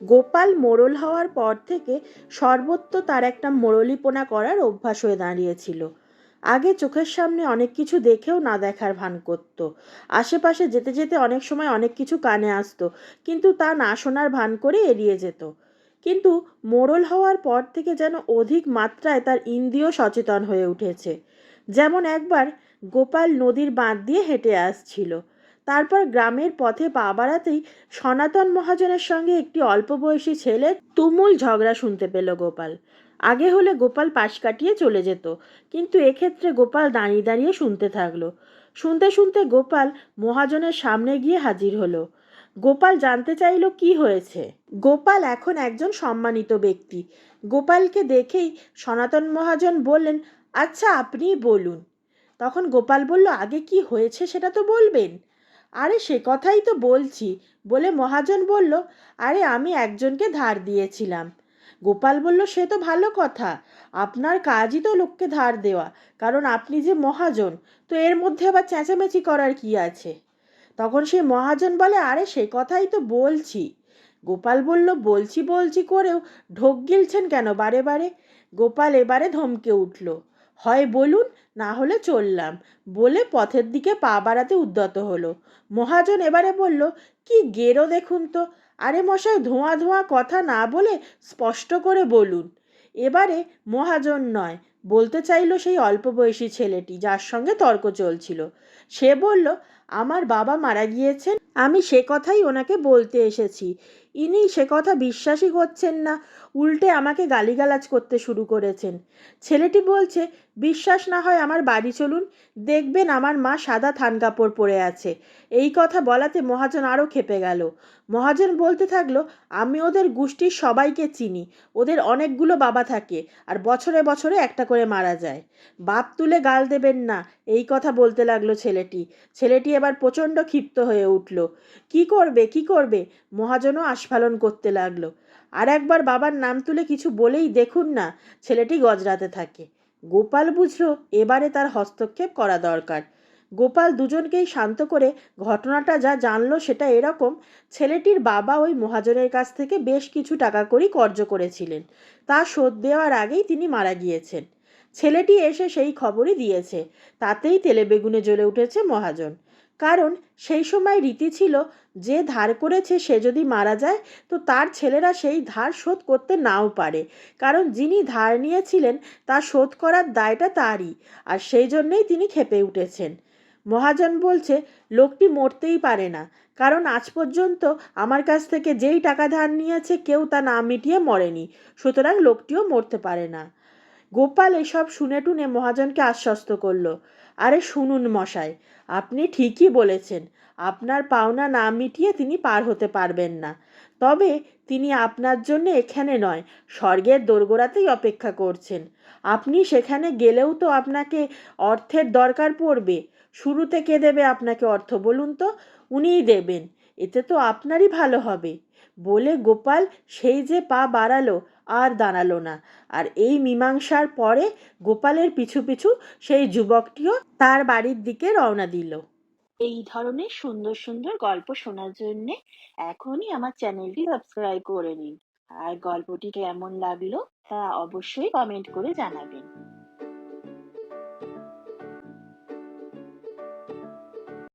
গোপাল মোড়ল হওয়ার পর থেকে সর্বত্র তার একটা মোড়লিপনা করার অভ্যাস হয়ে দাঁড়িয়েছিল। আগে চোখের সামনে অনেক কিছু দেখেও না দেখার ভান করত। আশেপাশে যেতে যেতে অনেক সময় অনেক কিছু কানে আসতো, কিন্তু তা না শোনার ভান করে এড়িয়ে যেত। কিন্তু মোড়ল হওয়ার পর থেকে যেন অধিক মাত্রায় তার ইন্দ্রিয় সচেতন হয়ে উঠেছে। যেমন একবার গোপাল নদীর বাঁধ দিয়ে হেঁটে আসছিল। তারপর গ্রামের পথে পা বাড়াতেই সনাতন মহাজনের সঙ্গে একটি অল্প বয়সী ছেলের তুমুল ঝগড়া শুনতে পেল গোপাল। আগে হলে গোপাল পাশ কাটিয়ে চলে যেত, কিন্তু এক্ষেত্রে গোপাল দাঁড়িয়ে দাঁড়িয়ে শুনতে থাকল। শুনতে শুনতে গোপাল মহাজনের সামনে গিয়ে হাজির হলো। গোপাল জানতে চাইল কি হয়েছে। গোপাল এখন একজন সম্মানিত ব্যক্তি। গোপালকে দেখেই সনাতন মহাজন বললেন আচ্ছা আপনিই বলুন। তখন গোপাল বলল, আগে কি হয়েছে সেটা তো বলবেন। আরে সে কথাই তো বলছি, বলে মহাজন বলল, আরে আমি একজনকে ধার দিয়েছিলাম। গোপাল বলল, সে তো ভালো কথা, আপনার কাজই তো লোককে ধার দেওয়া, কারণ আপনি যে মহাজন, তো এর মধ্যে আবার চেঁচামেচি করার কি আছে? তখন সেই মহাজন বলে, আরে সে কথাই তো বলছি। গোপাল বলল, বলছি বলছি করেও ঢোক গিলছেন কেন বারে বারে? গোপাল এবারে ধমকে উঠল হয় বলুন, না হলে চললাম। বলে পথের দিকে পা বাড়াতে উদ্যত হলো। মহাজন এবারে বলল, কি গেরো দেখুন তো। আরে মশাই, ধোঁয়া ধোঁয়া কথা না বলে স্পষ্ট করে বলুন। এবারে মহাজন নয়, বলতে চাইলো সেই অল্প বয়সী ছেলেটি যার সঙ্গে তর্ক চলছিল। সে বলল, আমার বাবা মারা গিয়েছেন, আমি সে কথাই ওনাকে বলতে এসেছি। ইনি সে কথা বিশ্বাসই করছেন না, উল্টে আমাকে গালিগালাজ করতে শুরু করেছেন। ছেলেটি বলছে, বিশ্বাস না হয় আমার বাড়ি চলুন, দেখবেন আমার মা সাদা থান কাপড় পরে আছে। এই কথা বলাতে মহাজন আরও খেপে গেল। মহাজন বলতে থাকল, আমি ওদের গোষ্ঠীর সবাইকে চিনি, ওদের অনেকগুলো বাবা থাকে আর বছরে বছরে একটা করে মারা যায়। বাপ তুলে গাল দেবেন না। এই কথা বলতে লাগল ছেলেটি। ছেলেটি এবার প্রচণ্ড ক্ষিপ্ত হয়ে উঠল। কি করবে কি করবে? মহাজনও আস্ফালন করতে লাগল। আর একবার বাবার নাম তুলে কিছু বলেই দেখুন না, ছেলেটি গজরাতে থাকে। গোপাল বুঝলো এবারে তার হস্তক্ষেপ করা দরকার। গোপাল দুজনকেই শান্ত করে ঘটনাটা যা জানলো সেটা এরকম, ছেলেটির বাবা ওই মহাজনের কাছ থেকে বেশ কিছু টাকা করি কর্য করেছিলেন। তা শোধ দেওয়ার আগেই তিনি মারা গিয়েছেন। ছেলেটি এসে সেই খবরই দিয়েছে। তাতেই তেলে বেগুনে জ্বলে উঠেছে মহাজন। কারণ সেই সময় রীতি ছিল, যে ধার করেছে সে যদি মারা যায়, তো তার ছেলেরা সেই ধার শোধ করতে নাও পারে। কারণ যিনি ধার নিয়েছিলেন, তা শোধ করার দায়টা তারই, আর সেই জন্যেই তিনি খেপে উঠেছেন। মহাজন বলছে, লোকটি মরতেই পারে না। কারণ আজ পর্যন্ত আমার কাছ থেকে যেই টাকা ধার নিয়েছে, কেউ তা না মিটিয়ে মরেনি। সুতরাং লোকটিও মরতে পারে না। গোপাল এসব শুনে টুনে মহাজনকে আশ্বস্ত করল। আরে শুনুন মশাই, আপনি ঠিকই বলেছেন, আপনার পাওনা না মিটিয়ে তিনি পার হতে পারবেন না। তবে তিনি আপনার জন্য এখানে নয়, স্বর্গের দোরগোড়াতেই অপেক্ষা করছেন। আপনি সেখানে গেলেও তো আপনাকে অর্থের দরকার পড়বে। শুরুতে কে দেবে আপনাকে অর্থ বলুন তো? উনিই দেবেন, এতে তো আপনারই ভালো হবে। বলে গোপাল সেই যে পা বাড়ালো আর দাঁড়াল না। আর এই মীমাংসার পরে গোপালের পিছু পিছু সেই যুবকটিও তার বাড়ির দিকে রওনা দিল। এই ধরনের সুন্দর সুন্দর গল্প শোনার জন্যে এখনই আমার চ্যানেলটি সাবস্ক্রাইব করে নিন। আর গল্পটি কেমন লাগল তা অবশ্যই কমেন্ট করে জানাবেন।